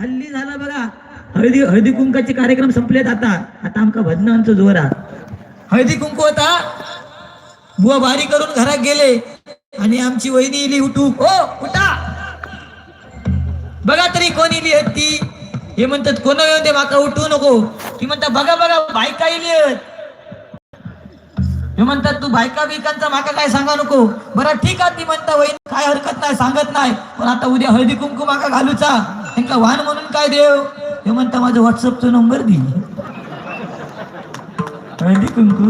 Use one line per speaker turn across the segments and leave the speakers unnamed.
हल्ली झाला बघा. हळदी हळदी कुंकाचे कार्यक्रम संपलेत आता. आता आमका भजनांचं जोर हा हळदी कुंकू होता बुवा बारी करून घरात गेले. आणि आमची वहिनी इली उठू ओ उठा. बघा तरी कोण इली ती. हे म्हणतात कोण येऊन दे हो माका उठू नको. ती म्हणतात बघा बघा बायका इली हे म्हणतात तू बायका बिकांचा माका काय सांगा नको. बरं ठीक आहे ती म्हणता वहिनी काय हरकत नाही सांगत नाही. पण आता उद्या हळदी कुंकू माका घालूचा. त्यांना वाहन म्हणून काय देव? हे म्हणता माझा व्हॉट्सअपचा नंबर दिली हळदी कुंकू?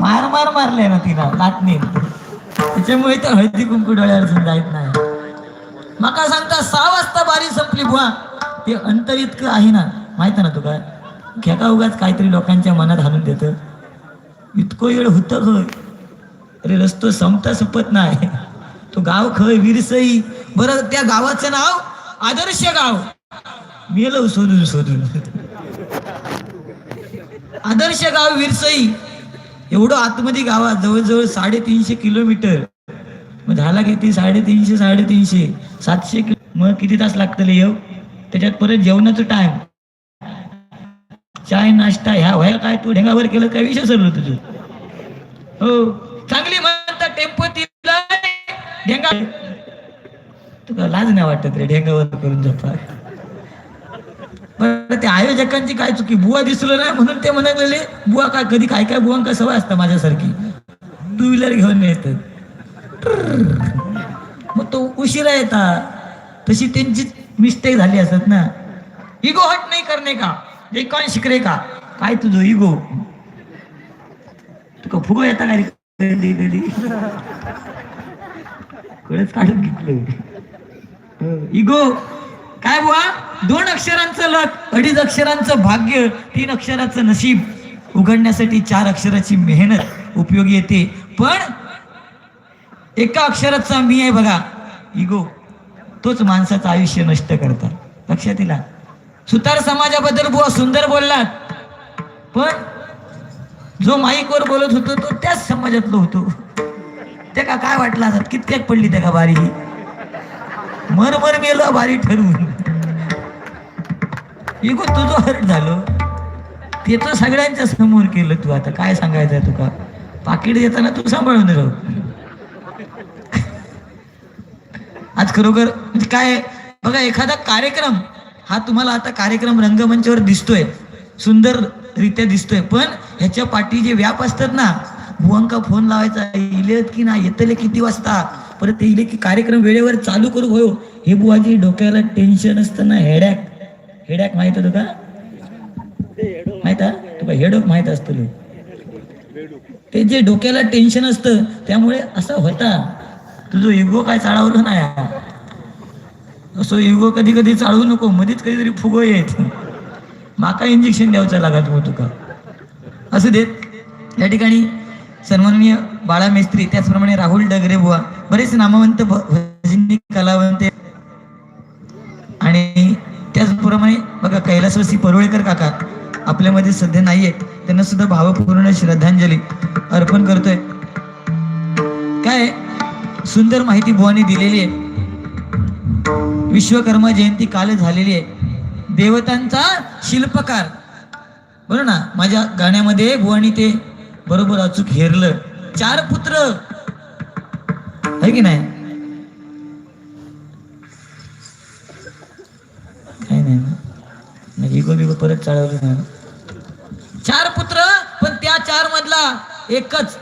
मार मार मारले ना तिला लाटणे त्याच्यामुळे तर हळदी कुंकू डोळ्यावर जायत नाही. माका सांगता सहा वाजता बारी संपली बुवा. ते अंतर इतकं आहे ना माहीत ना तुका? खेका उगाच काहीतरी लोकांच्या मनात हाणून देतं. इतकं वेळ होतं खय अरे रस्तो संपता संपत नाही. तो गाव खय विरसई. बरं त्या गावाचं नाव आदर्श गाव. मेलो सोडून सोडून. आदर्श गाव विरसई. एवढं आतमध्ये गावात जवळजवळ साडेतीनशे किलोमीटर. मग झाला किती? साडेतीनशे साडेतीनशे. सातशे किलो मग किती तास लागतले येऊ? त्याच्यात परत जेवणाचं टाइम चाय नाश्ता ह्या व्हायला काय? तू ढेंगावर केलं काय विषय सरलो तुझं? हो. चांगली म्हणतात टेम्पो तिला. ढेंगा तुला लाज नाही वाटत रे ढेंगावर करून जपा बरं ते आयोजकांची काय चुकी? बुवा दिसलो नाही म्हणून ते म्हणाले बुवा काय कधी काय काय बुवांका सवय असतं माझ्यासारखी? टू व्हीलर घेऊन येतात. मग तो उशिरा येता. तशी त्यांची मिस्टेक झाली असत ना. इगो हट नाही करणे का? जे कोण शिकरे का? काय तुझं इगो तुका फुगो येता काय कधी कधी? कळच काढून घेतलं. इगो काय बुवा? दोन अक्षरांचं लक अडीच अक्षरांचं भाग्य तीन अक्षराचं नशीब. उघडण्यासाठी चार अक्षराची मेहनत उपयोगी येते. पण एका अक्षराचा मी आहे बघा. इगो तोच माणसाचं आयुष्य नष्ट करतात. लक्षात येईल सुतार समाजाबद्दल बुवा सुंदर बोललात. पण जो माईकवर बोलत होतो तो त्याच समाजातलो होतो. त्या का काय वाटलं असत कित्येक पडली त्या का बारी मरमर मर भारी मेलो बारी ठरवून. इगो तुझं हर्ट झालं. ते तर सगळ्यांच्या समोर केलं तू आता. काय सांगायचं तुका? पाकिट देताना तू सांभाळून राहू. आज खरोखर म्हणजे काय बघा एखादा कार्यक्रम हा तुम्हाला आता कार्यक्रम रंगमंचावर दिसतोय. सुंदर रित्या दिसतोय. पण ह्याच्या पाठी जे व्याप असतात ना भुवंका फोन लावायचा इलेत की नाही येतले किती वाजता? परत ते इले की कार्यक्रम वेळेवर चालू करू होयो हो. हे. बुवाजी डोक्याला टेन्शन असतं ना हेडॅक हेडॅक माहीत होतं का? माहीत आहे? तुका हेडोक माहीत असतो ते जे डोक्याला टेन्शन असतं त्यामुळे असं होता. तुझं युगो काय चाळावलं नाही. असो युगो कधी कधी चाळवू नको मध्येच कधीतरी फुगो येत. माका इंजेक्शन द्यावचं लागत मग तुका. असं देत. या ठिकाणी सन्माननीय बाळा मेस्त्री त्याचप्रमाणे राहुल डगरे बुवा बरेच नामवंत भ- भजनी कलावंत आणि त्याचप्रमाणे बघा कैलासवासी परुळेकर काका आपल्यामध्ये सध्या नाही आहेत त्यांना सुद्धा भावपूर्ण श्रद्धांजली अर्पण करतोय. काय सुंदर माहिती बुवानी दिलेली आहे. विश्वकर्मा जयंती काल झालेली आहे. देवतांचा शिल्पकार. बरं ना माझ्या गाण्यामध्ये बुवानी ते बरोबर अचूक हेरलं. चार पुत्र. है की नाही? काही नाही ना। इगो बिगो परत चालवलं नाही चार पुत्र पण त्या चार मधला एकच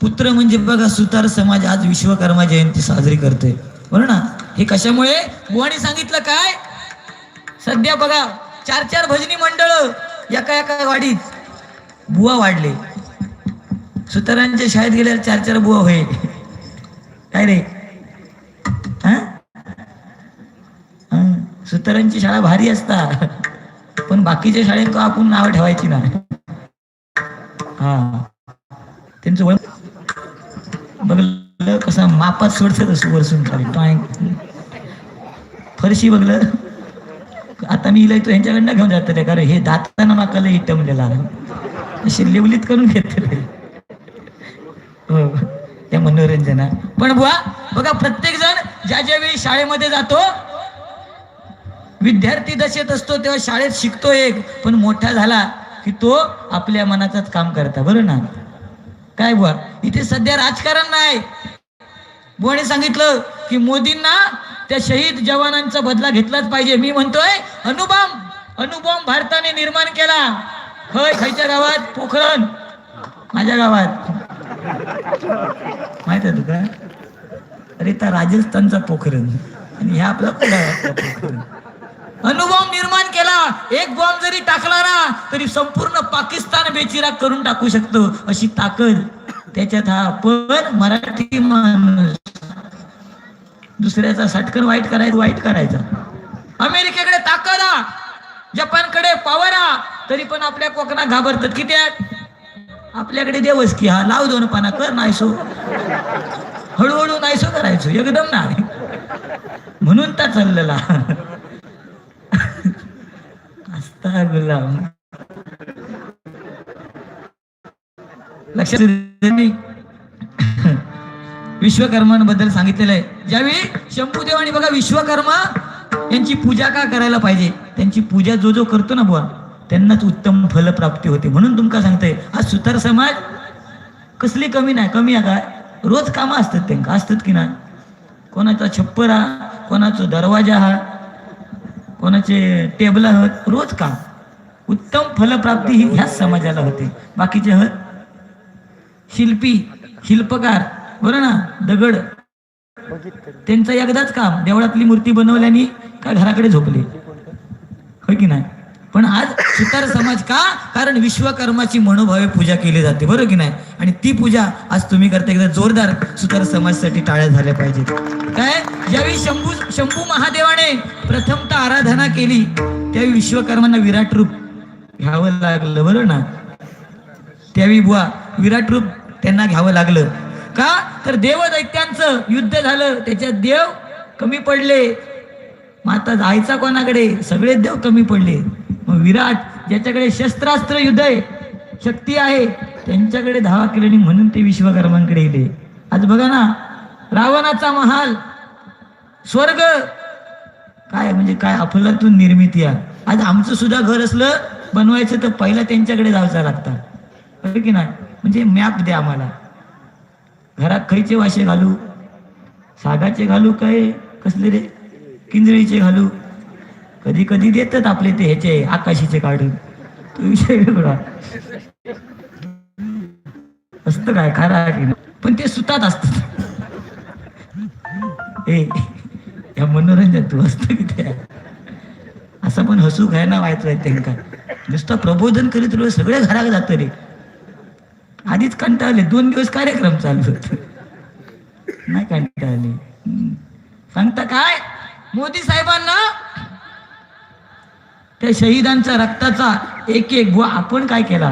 पुत्र म्हणजे बघा सुतार समाज आज विश्वकर्मा जयंती साजरी करतोय. बरं ना? हे कशामुळे? बुवाने सांगितलं काय? सध्या बघा चार चार भजनी मंडळ एका एका वाडीत बुवा वाढले. सुतारांच्या शाळेत गेल्यावर चार चार बुवा होईल. काय रे सुतारांची शाळा भारी असता. पण बाकीच्या शाळेत आपण नाव ठेवायची ना. हा. त्यांचं वळ बघलं कसं मापात सोडत तसं वरसून खाली. टॉय फरशी बघलं. आता मी इलाय तो यांच्याकडनं घेऊन जात ते कारण हे दाताना माका लय इटमलेला अशी लिवलीत करून घेत हो. त्या मनोरंजन. पण बुवा बघा प्रत्येक जण ज्या ज्या वेळी शाळेमध्ये जातो विद्यार्थी दशेत असतो तेव्हा शाळेत शिकतो एक पण मोठा झाला की तो आपल्या मनाचाच काम करता बरं ना? काय बुवा? इथे सध्या राजकारण नाही. बुवाने सांगितलं की मोदींना त्या शहीद जवानांचा बदला घेतलाच पाहिजे. मी म्हणतोय अणुबॉम्ब अणुबॉम्ब भारताने निर्माण केला. खय खयच्या गावात? पोखरण. माझ्या गावात. माहीत आहे तुका? अरे त्या राजस्थानचा पोखरण आणि ह्या आपला पोखरण अनुभव निर्माण केला. एक बॉम्ब जरी टाकला ना तरी संपूर्ण पाकिस्तान बेचिराग करून टाकू शकतो अशी ताकद. त्याच्यात हा पण मराठी माणूस. दुसऱ्याचा सटकन वाईट करायचं वाईट करायचा. अमेरिकेकडे ताकद हा जपानकडे पॉवर हा तरी पण आपल्या कोकणात घाबरतात. किती आपल्याकडे देवस की हा लाव दोन पाना कर नाहीसो. हळूहळू नाहीसो करायचो एकदम नाही. म्हणून त्या चाललेला. असता गुलाम. लक्षात विश्वकर्मांबद्दल सांगितलेलं आहे. ज्यावेळी आणि बघा विश्वकर्मा यांची पूजा का करायला पाहिजे? त्यांची पूजा जो जो करतो ना बुवा त्यांनाच उत्तम फलप्राप्ती होते. म्हणून तुमका सांगतोय आज सुतार समाज कसली कमी नाही. कमी आहे काय रोज कामं असतात त्यांना असतात की नाही? कोणाचा छप्पर हा कोणाचा दरवाजा हा कोणाचे टेबल आहोत रोज काम. उत्तम फलप्राप्ती ही ह्याच समाजाला होते. बाकीचे हत शिल्पी शिल्पकार बरं ना? दगड. त्यांचं एकदाच काम. देवळातली मूर्ती बनवल्याने का घराकडे झोपले? हो की नाही? पण आज सुतार समाज का? कारण विश्वकर्माची मनोभावे पूजा केली जाते बरोबर की नाही? आणि ती पूजा आज तुम्ही करता एकदा जोरदार सुतार समाजसाठी टाळ्या झाल्या पाहिजेत. काय? ज्यावेळी शंभू शंभू महादेवाने प्रथमतः आराधना केली त्यावेळी विश्वकर्मांना विराट रूप घ्यावं लागलं बरोबर ना? त्यावेळी बुवा विराट रूप त्यांना घ्यावं लागलं. का? तर देव दैत्यांचं युद्ध झालं त्याच्यात देव कमी पडले. माता जायचा कोणाकडे? सगळे देव कमी पडले. विराट ज्याच्याकडे शस्त्रास्त्र युद्ध आहे शक्ती आहे त्यांच्याकडे धावा केल्याने म्हणून ते विश्वकर्मांकडे गेले. आज बघा ना रावणाचा महाल स्वर्ग काय म्हणजे काय अफलातून निर्मिती आहे आज आमचं सुद्धा घर असलं बनवायचं तर पहिला त्यांच्याकडे जायचं लागतं. बरं की नाही? म्हणजे मॅप द्या आम्हाला. घरात खैचे वाशे घालू सागाचे घालू काय कसले रे? किंजळीचे घालू. कधी कधी देतात आपले ते ह्याचे आकाशीचे काढून. तो विषय वेगळा. असतं काय खरा पण ते सुतात असतात. ए या मनोरंजन तू असतं की असं पण हसू खायला व्हायचं त्यांना नुसतं प्रबोधन करीत रोज सगळे घरात जातं रे. आधीच कंटाळले दोन दिवस कार्यक्रम चालू होत. नाही कंटाळले. सांगता काय? मोदी साहेबांना त्या शहीदांच्या रक्ताचा एक एक बुवा आपण काय केला?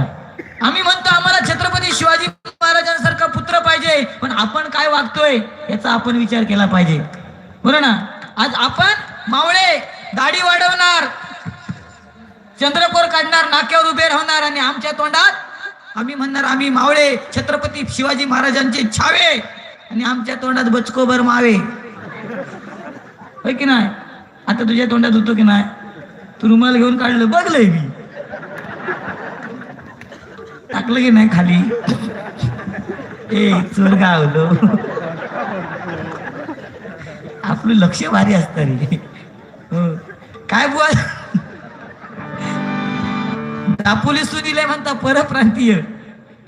आम्ही म्हणतो आम्हाला छत्रपती शिवाजी महाराजांसारखा पुत्र पाहिजे पण आपण काय वागतोय याचा आपण विचार केला पाहिजे. बरोबर ना? आज आपण मावळे दाढी वाढवणार चंद्रकोर काढणार नाक्यावर उभे राहणार आणि आमच्या तोंडात आम्ही म्हणणार आम्ही मावळे छत्रपती शिवाजी महाराजांचे छावे आणि आमच्या तोंडात बचकोबर मावे. होय की नाही? आता तुझ्या तोंडात होतो की नाही? तू रुमाल घेऊन काढलं बघलंय मी. टाकलं की नाही खाली? ए चोर गावलो. आपलं लक्ष भारी असतं रे. हो. काय बुवा? दापोलीस दिले म्हणता परप्रांतीय.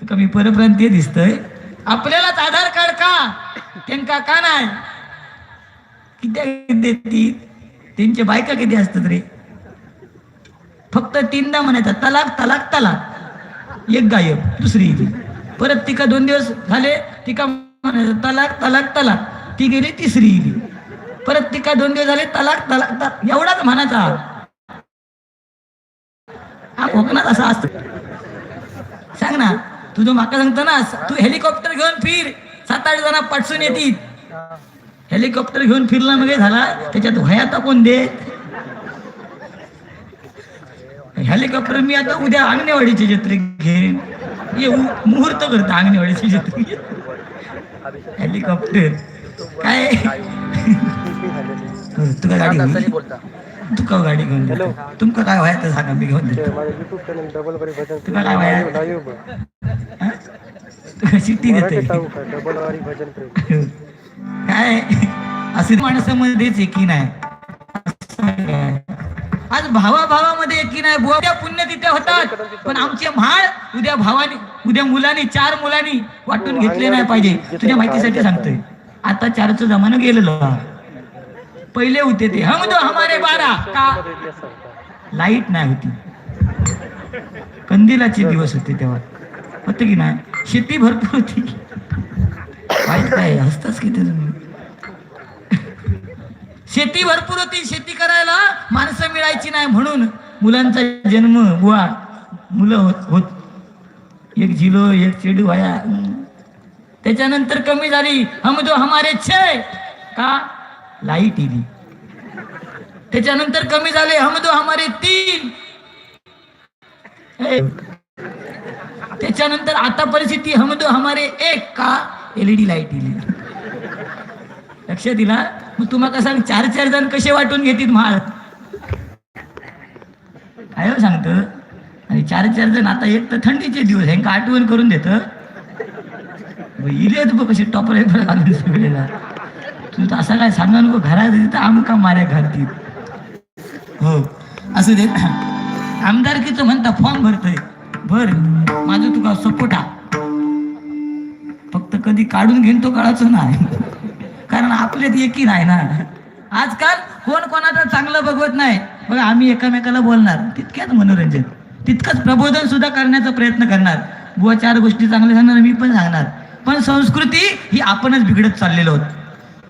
तू कमी परप्रांतीय दिसतय. आपल्यालाच आधार कार्ड का? त्यांका का नाही? किती देतील त्यांच्या बायका किती असतात रे? फक्त तीनदा म्हणायचा तलाक तलाक तलाक. एक गायब दुसरी गेली परत तिका दोन दिवस झाले तिका म्हणायचं तलाक तलाक तलाक. ती गेली तिसरी गेली परत तिका दोन दिवस झाले तलाक तलाक तलाक. एवढाच म्हणायचा. हा कोकणात असा असतो. सांग ना तुझं माका सांगतो ना तू हेलिकॉप्टर घेऊन फिर. सात आठ जण पाठसून येतील. हेलिकॉप्टर घेऊन फिरला मग झाला त्याच्यात वया टाकून दे. हेलिकॉप्टर मी आता उद्या अंगणेवाडीची जत्रे घेईन? ये उ- मुहूर्त करतो अंगणेवाडीची जत्रे हेलिकॉप्टर काय? तुला गाडी? तुका गाडी घेऊन तुमका काय व्हाय तर सांगा मी घेऊन देतो
माझं युट्यूब चॅनल डबल वारी भजन
तुका काय व्हाय? तुका शिट्टी देते काय? असे माणसामध्येच एकी नाही आज भावा भावामध्ये एकी नाही बुवा उद्या पुण्यतिथ्या होतात. पण आमचे म्हाळ उद्या भावानी उद्या मुलांनी चार मुलांनी वाटून घेतले नाही पाहिजे. तुझ्या माहितीसाठी सांगतोय. आता चारचं जमानं गेलेलं. पहिले होते ते. हम दो हमारे बारा. का? लाइट नाही होती. कंदिलाचे दिवस होते तेव्हा. होते की नाही? शेती भरपूर होती. काय? हसताच किती तुम्ही शेती भरपूर होती शेती करायला माणसं मिळायची नाही म्हणून मुलांचा जन्म बुवा मुलं होत होत. एक झिलो एक चेडू व्हाया त्याच्यानंतर कमी झाली. हम जो हमारे छे. का? लाइट इली त्याच्यानंतर कमी झाले. हम दो हमारे तीन. हे. त्याच्यानंतर आता परिस्थिती हम दो हमारे एक. का? एलईडी लाइट इली लक्ष दिला मग तुम्हाला सांग चार चार जण कसे वाटून घेतील माळ? काय हो सांगत? आणि चार चार जण आता एक तर थंडीचे दिवस ह्यांका आठवण करून देत. इले तू कसे टॉपर वेपर घालून सगळेला. तू तर असं काय सांगा नको घरात तर आमका माऱ्या घालतील. हो असं दे. आमदारकीचं म्हणता फॉर्म भरतोय. भर माझं तुका सपोटा. फक्त कधी काढून घेईन तो काढायचो नाही. कारण आपल्यात एकी नाही ना. आजकाल कोण कोणाचं चांगलं बघवत नाही. बघा आम्ही एकामेकाला बोलणार. तितक्याच मनोरंजन. तितकंच प्रबोधन सुद्धा करण्याचा प्रयत्न करणार. बुवा चार गोष्टी चांगल्या सांगणार मी पण सांगणार. पण संस्कृती ही आपणच बिघडत चाललेलो आहोत.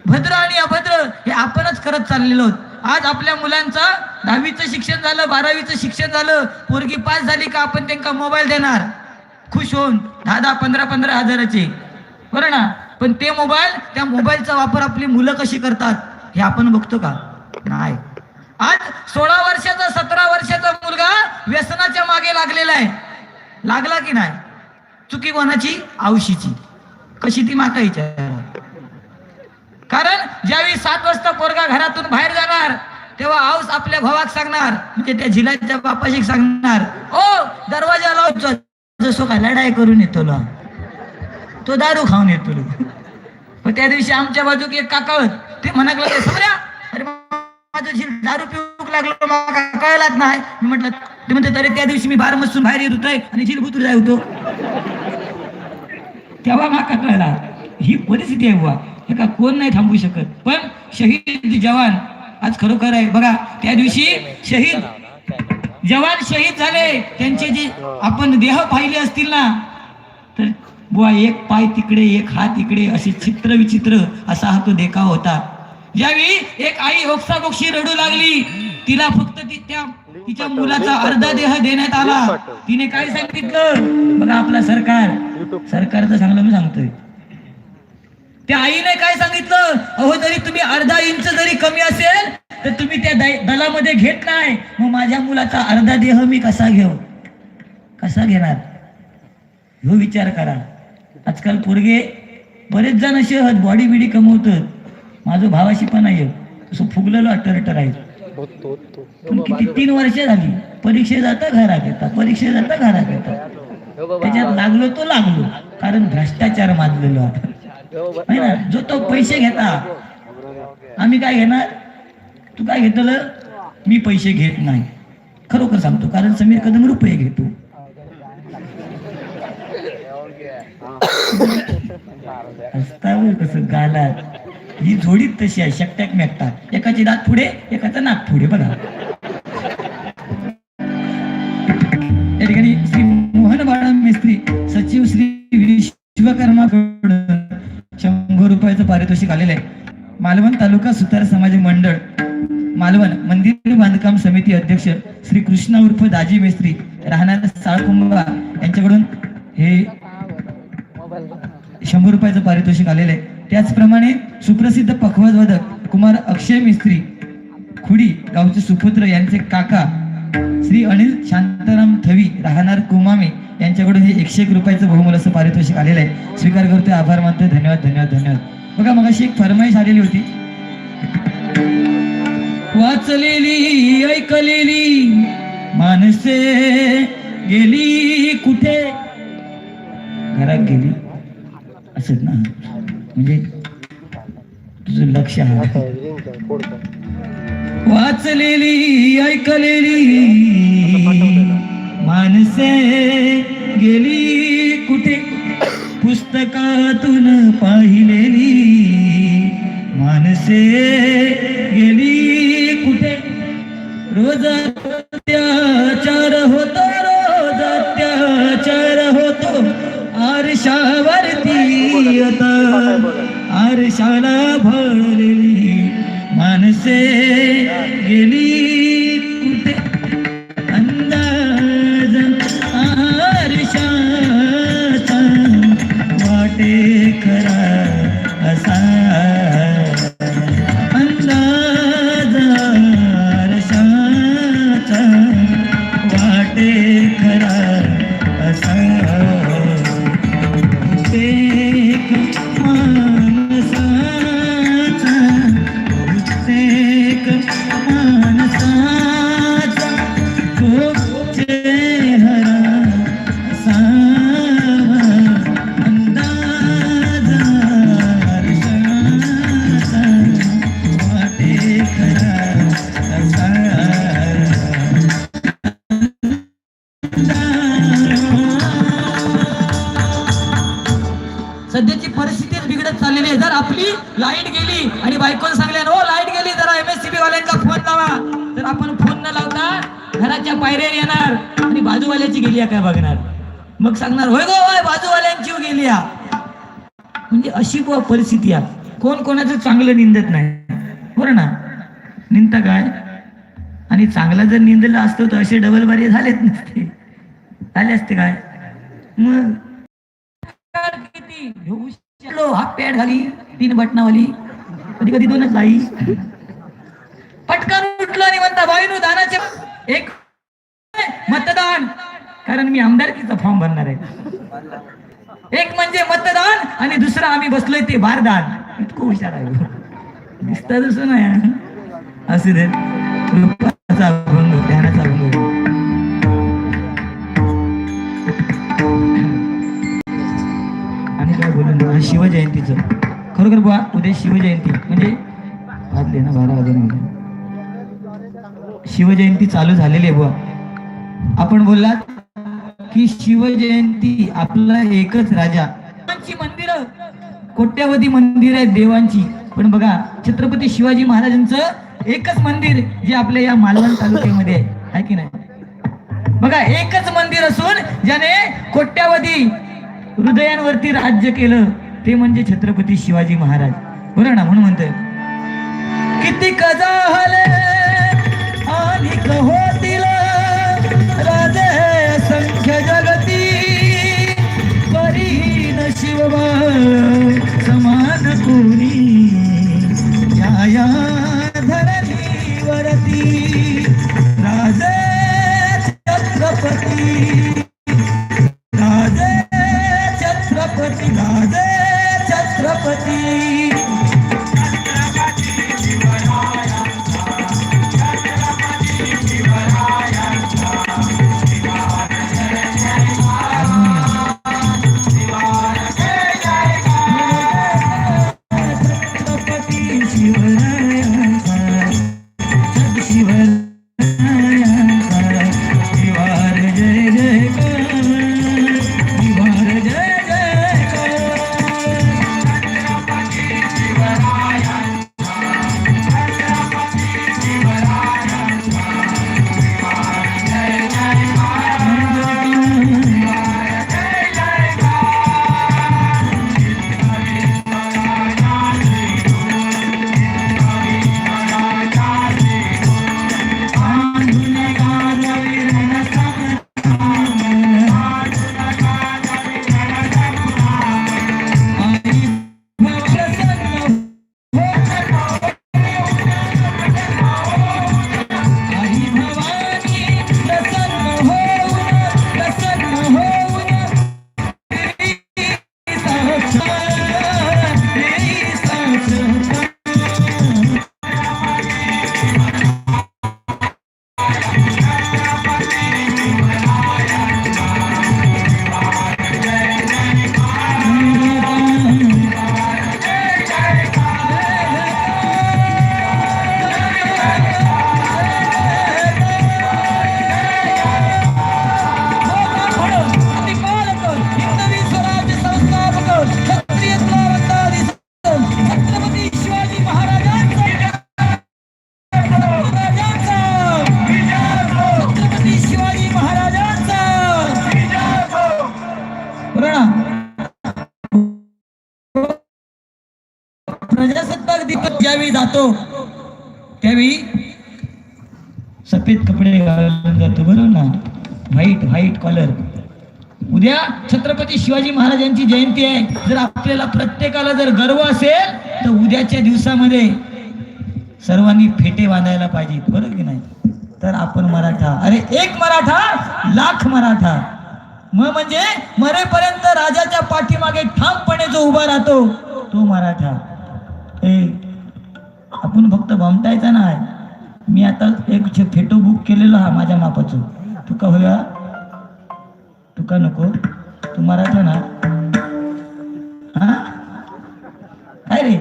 भद्र आणि अभद्र हे आपणच करत चाललेलो आहोत. आज आपल्या मुलांचं दहावीचं शिक्षण झालं बारावीचं शिक्षण झालं. पोरगी पास झाली का आपण त्यांना मोबाईल देणार. खुश होऊन दहा दहा पंधरा पंधरा हजाराचे. बरं ना? पण ते मोबाईल त्या मोबाईलचा वापर आपली मुलं कशी करतात हे आपण बघतो का? नाही. आज सोळा वर्षाचा सतरा वर्षाचा मुलगा व्यसनाच्या मागे लागलेला आहे. लागला की नाही? चुकी कोणाची? औशीची कशी ती माका विचार कारण ज्यावेळी सात वाजता पोरगा घरातून बाहेर जाणार तेव्हा आऊस आपल्या भावाक सांगणार म्हणजे त्या झिलाच्या बापाशी सांगणार ओ दरवाजा लावतो जसो काय लढाई करून येतो ना. तो दारू खाऊन येतो मग त्या दिवशी आमच्या बाजूक एक काका ते म्हणा लागले अरे दारू पिऊक लागलो मला कळलाच नाही. मी म्हटलं ते म्हणते तरी त्या दिवशी मी बार मसून बाहेर येत होतोय आणि झील जाय होतो. तेव्हा माका कळला ही परिस्थिती आहे बुवा. एका कोण नाही थांबू शकत. पण शहीद जवान आज खरोखर आहे. बघा त्या दिवशी शहीद जवान शहीद झाले. त्यांचे जे आपण देह पाहिले असतील ना तर बुवा एक पाय तिकडे एक हात इकडे असे चित्र विचित्र असा हा तो देखाव होता. ज्यावेळी एक आई ओक्साबोक्षी रडू लागली तिला फक्त ती त्या तिच्या मुलाचा अर्धा देह देण्यात आला. तिने काय सांगितलं? बघा आपला सरकार. सरकारचं सांगलं मी सांगतोय. त्या आईने काय सांगितलं? अहो जरी तुम्ही अर्धा इंच जरी कमी असेल तर तुम्ही त्या दलामध्ये घेत नाही. मग माझ्या मुलाचा अर्धा देह मी कसा घेऊ? कसा घेणार? ह्यो विचार करा. आजकाल पोरगे बरेच जण असे आहेत बॉडी बिडी कमवतात माझं भावाशी पण आहे. तसं फुगलेलो टरटर आहे पण किती तीन वर्ष झाली. परीक्षे जाता घरात येतात. परीक्षे जाता घरात येतात. त्याच्यात लागलो तो लागलो. कारण भ्रष्टाचार माजलेलो आता ना? जो तो पैसे घेता. आम्ही काय घेणार? तू काय घेतलं? मी पैसे घेत नाही. खरोखर सांगतो. कारण समीर कदम रुपये घेतो. असतावर कसं गालात. ही जोडीत तशी आहे शकट्याक मेकतात एकाची दात पुढे एकाचा नाक पुढे बघा. या ठिकाणी श्री मोहन बाळा मिस्त्री सचिव श्री विश्वकर्माकडून शंभर रुपयाचं पारितोषिक आलेलं आहे. मालवण तालुका सुतार समाज मंडळ मालवण मंदिर बांधकाम समिती अध्यक्ष श्री कृष्णा उर्फ दाजी मेस्त्री राहणार साळकुंबा यांच्याकडून हे शंभर रुपयाचं पारितोषिक आलेलं आहे. त्याचप्रमाणे सुप्रसिद्ध पखवाजवादक कुमार अक्षय मिस्त्री खुडी गावचे सुपुत्र यांचे काका श्री अनिल शांताराम थवी राहणार कोमामे यांच्याकडून हे एकशे एक रुपयाचं बहुमूल असं पारितोषिक आलेलं आहे. स्वीकार करतोय आभार मानतोय धन्यवाद धन्यवाद धन्यवाद. बघा मग अशी एक फरमाईश आलेली होती. वाचलेली ऐकलेली माणसे गेली कुठे? घरात गेली. असंच ना. म्हणजे तुझं लक्ष वाचलेली ऐकलेली माणसे गेली कुठे? पुस्तकातून पाहिलेली माणसे गेली कुठे? रोज आणि होय गो होय बाजूवाल्यांची गेली या म्हणजे अशी परिस्थिती आहे. कोण कोणाचं चांगलं निंदत नाही. बरं ना? निंदता काय? आणि चांगला जर निंदलं असतं तर असे डबल बारी झालेच नसते. झाले असते काय? मग? किती हाफ पॅड घाली तीन बटनावाली कधी कधी दोनच लाई पटकन उठलो आणि म्हणता बाईनो दानाचे एक मतदान. कारण मी आमदारकीचा फॉर्म भरणार आहे. एक म्हणजे मतदान आणि दुसरं आम्ही बसलोय ते भारदान इतकं हुशार आहे दिसत दुसरं नाही असू दे. रूपाचा ध्यानाचा आणि काय बोलून शिवजयंतीचं. खरोखर बुवा उद्या शिवजयंती. म्हणजे वाजले ना बारा वाजून शिवजयंती चालू झालेली आहे बुवा. आपण बोललात की शिवजयंती आपला एकच राजा. मंदिर. कोट्यावधी मंदिर आहेत देवांची. पण बघा छत्रपती शिवाजी महाराजांचं एकच मंदिर जे आपल्या या मालवण तालुक्यामध्ये आहे. की नाही? बघा एकच मंदिर असून ज्याने कोट्यावधी हृदयांवरती राज्य केलं ते म्हणजे छत्रपती शिवाजी महाराज. बरोबर ना? म्हणून म्हणतोय. किती कजाहले आणि होतील जातो त्यावेळी सफेद कपडे घालून जातो बरोबर ना? व्हाईट व्हाईट कॉलर उद्या छत्रपती शिवाजी महाराजांची जयंती आहे. जर आपल्याला प्रत्येकाला जर गर्व असेल तर उद्याच्या दिवसामध्ये सर्वांनी फेटे बांधायला पाहिजेत बरोबर की नाही? तर आपण मराठा. अरे एक मराठा लाख मराठा. मग म्हणजे मरेपर्यंत राजाच्या पाठीमागे ठामपणे जो उभा राहतो तो मराठा. ए आपण फक्त भमटायचा नाही. मी आता एक फेटो बुक केलेलो हा माझ्या मापाचं. तुका होया? तुका नको. तू मराठा ना? हा? काय रे?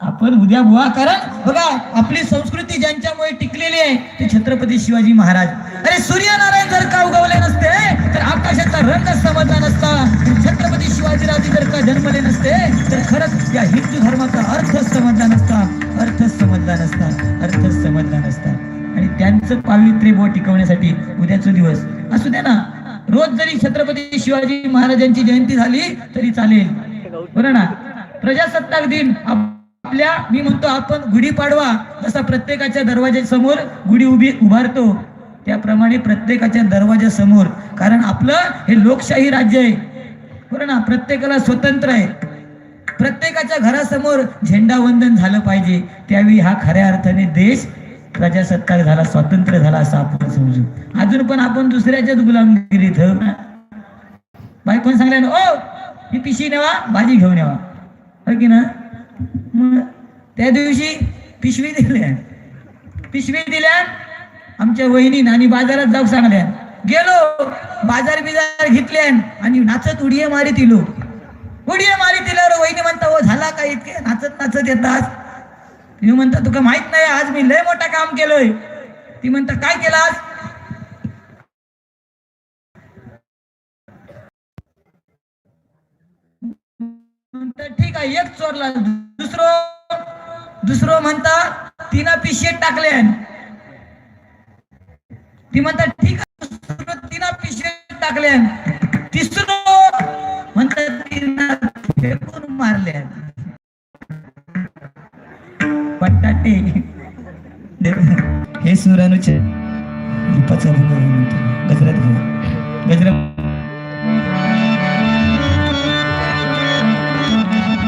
आपण उद्या बुवा कारण बघा आपली संस्कृती ज्यांच्यामुळे टिकलेली आहे ते छत्रपती शिवाजी महाराज. अरे सूर्यनारायण जर का उगवले नसते तर आकाशाचा रंग समजला नसता. छत्रपती शिवाजीराजे जर का जन्मले नसते तर खरंच या हिंदू धर्माचा अर्थ समजला नसता. अर्थ समजला नसता. अर्थ समजला नसता. आणि त्यांचं पावित्र्य बुवा टिकवण्यासाठी उद्याचा दिवस असू द्या ना. रोज जरी छत्रपती शिवाजी महाराजांची जयंती झाली तरी चालेल. बरं ना? प्रजासत्ताक दिन आपल्या मी म्हणतो आपण गुढीपाडवा जसा प्रत्येकाच्या दरवाजासमोर गुढी उभी उभारतो. त्याप्रमाणे प्रत्येकाच्या दरवाजा समोर कारण आपलं हे लोकशाही राज्य आहे. बरं ना? प्रत्येकाला स्वतंत्र आहे. प्रत्येकाच्या घरासमोर झेंडा वंदन झालं पाहिजे. त्यावेळी हा खऱ्या अर्थाने देश प्रजासत्ताक झाला स्वातंत्र्य झाला असं आपण समजू. अजून पण आपण दुसऱ्याच्याच गुलामगिरीत आहोत ना. बायकोन सांगल्या ना ओ ही पिशी नेवा भाजी घेऊन यावा. हो की ना? मग त्या दिवशी पिशवी दिल्या. पिशवी दिल्या आमच्या वहिनी आणि बाजारात जाऊ सांगल्या गेलो बाजार बिजार घेतल्यान आणि नाचत उडिये मारी तिलो उडिये मारी तिल्यावर वहिनी म्हणता ओ झाला का इतके? नाचत नाचत येतात. मी म्हणता तुका माहीत नाही आज मी लय मोठा काम केलोय. ती म्हणता काय केलं आज? म्हणता ठीक आहे एक चोरला दुसरो. दुसरो म्हणता तिनं पिशेत टाकले ती म्हणतात ठीक आहे दुसरं तिनं पिशेत टाकले तिसरं म्हणतात तिना फेकून मारले बटाटे. हे सुरानुचे. दीपाचा गजरात गजरा